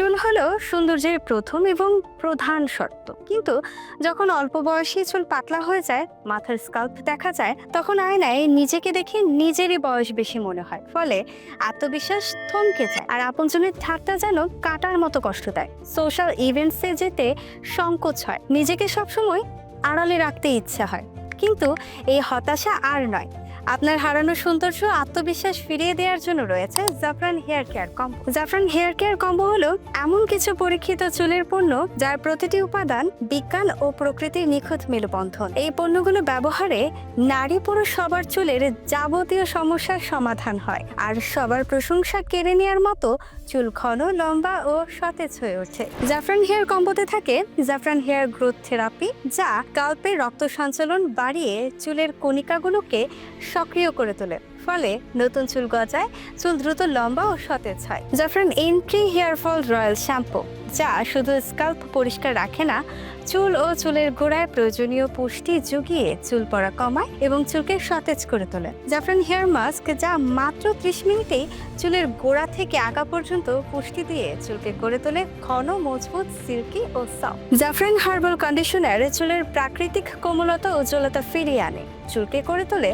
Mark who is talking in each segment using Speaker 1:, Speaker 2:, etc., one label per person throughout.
Speaker 1: চুল হলো সৌন্দর্যের প্রথম এবং প্রধান শর্ত। কিন্তু যখন অল্প বয়সী চুল পাতলা হয়ে যায়, মাথার স্কাল্প দেখা যায়, তখন আয়নায় নিজেকে দেখে নিজেরই বয়স বেশি মনে হয়। ফলে আত্মবিশ্বাস থমকে যায় আর আপনজনের ঠাট্টা যেন কাটার মতো কষ্ট দেয়। সোশ্যাল ইভেন্টসে যেতে সংকোচ হয়। নিজেকে সবসময় আড়ালে রাখতে ইচ্ছা হয়। কিন্তু এই হতাশা আর নয়। আপনার হারানো সৌন্দর্য আত্মবিশ্বাস ফিরিয়ে দেওয়ার জন্য রয়েছে Jafran hair care combo Jafran hair care combo হলো এমন কিছু পরীক্ষিত চুলের পণ্য যার প্রতিটি উপাদান বিজ্ঞান ও প্রকৃতির নিখুঁত মেলবন্ধন। এই পণ্যগুলো ব্যবহারে নারী পুরুষ সবার চুলের যাবতীয় সমস্যার সমাধান হয় আর সবার প্রশংসা কেড়ে নেওয়ার মতো চুল ঘন, লম্বা ও সতেজ হয়ে ওঠে। জাফরান হেয়ার কম্বোতে থাকে জাফরান হেয়ার গ্রোথ থেরাপি যা কাল্পের রক্ত সঞ্চালন বাড়িয়ে চুলের কণিকাগুলোকে সক্রিয় করে তোলে। ফলে নতুন চুল গজায়, চুল দ্রুত লম্বা ও সতেজ হয়। Jafran anti hair fall royal shampoo যা শুধু স্কাল্প পরিষ্কার রাখে না, চুল ও চুলের গোড়ায় প্রয়োজনীয় পুষ্টি জুগিয়ে চুল পড়া কমায় এবং চুলকে সতেজ করে তোলে। জাফরান হেয়ার মাস্ক যা মাত্র ত্রিশ মিনিটেই চুলের গোড়া থেকে আগা পর্যন্ত পুষ্টি দিয়ে চুলকে করে তোলে ঘন, মজবুত, সিল্কি ও সফট। জাফরান হার্বাল কন্ডিশনার চুলের প্রাকৃতিক কোমলতা উজ্জ্বলতা ফিরিয়ে আনে। চুলকে করে তোলে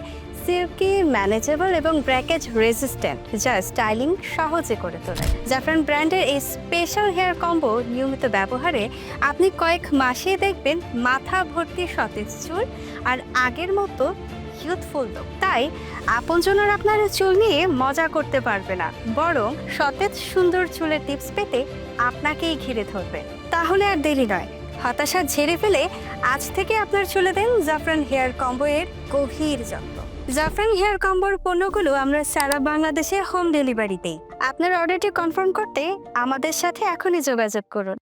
Speaker 1: সিল্কি ম্যানেজেবল এবং ব্র্যাকেজ রেজিস্ট্যান্ট যা স্টাইলিং সহজে করে তোলে। জাফরান ব্র্যান্ডের এই স্পেশাল হেয়ার কম্বো নিয়মিত ব্যবহারে আপনি কয়েক মাসে দেখবেন মাথা ভর্তি সতেজ চুল আর আগের মতো ইউথফুল লুক তাই আপনজনের আপনার চুল নিয়ে মজা করতে পারবে না, বরং সতেজ সুন্দর চুলের টিপস পেতে আপনাকেই ঘিরে ধরবে। তাহলে আর দেরি নয়। হতাশা ঝেড়ে ফেলে আজ থেকে আপনার চলে দেন জাফরান হেয়ার কম্বো এর গভীর যত্ন। জাফরান হেয়ার কম্বোর পণ্যগুলো আমরা সারা বাংলাদেশে হোম ডেলিভারিতেই আপনার অর্ডারটি কনফার্ম করতে আমাদের সাথে এখনই যোগাযোগ করুন।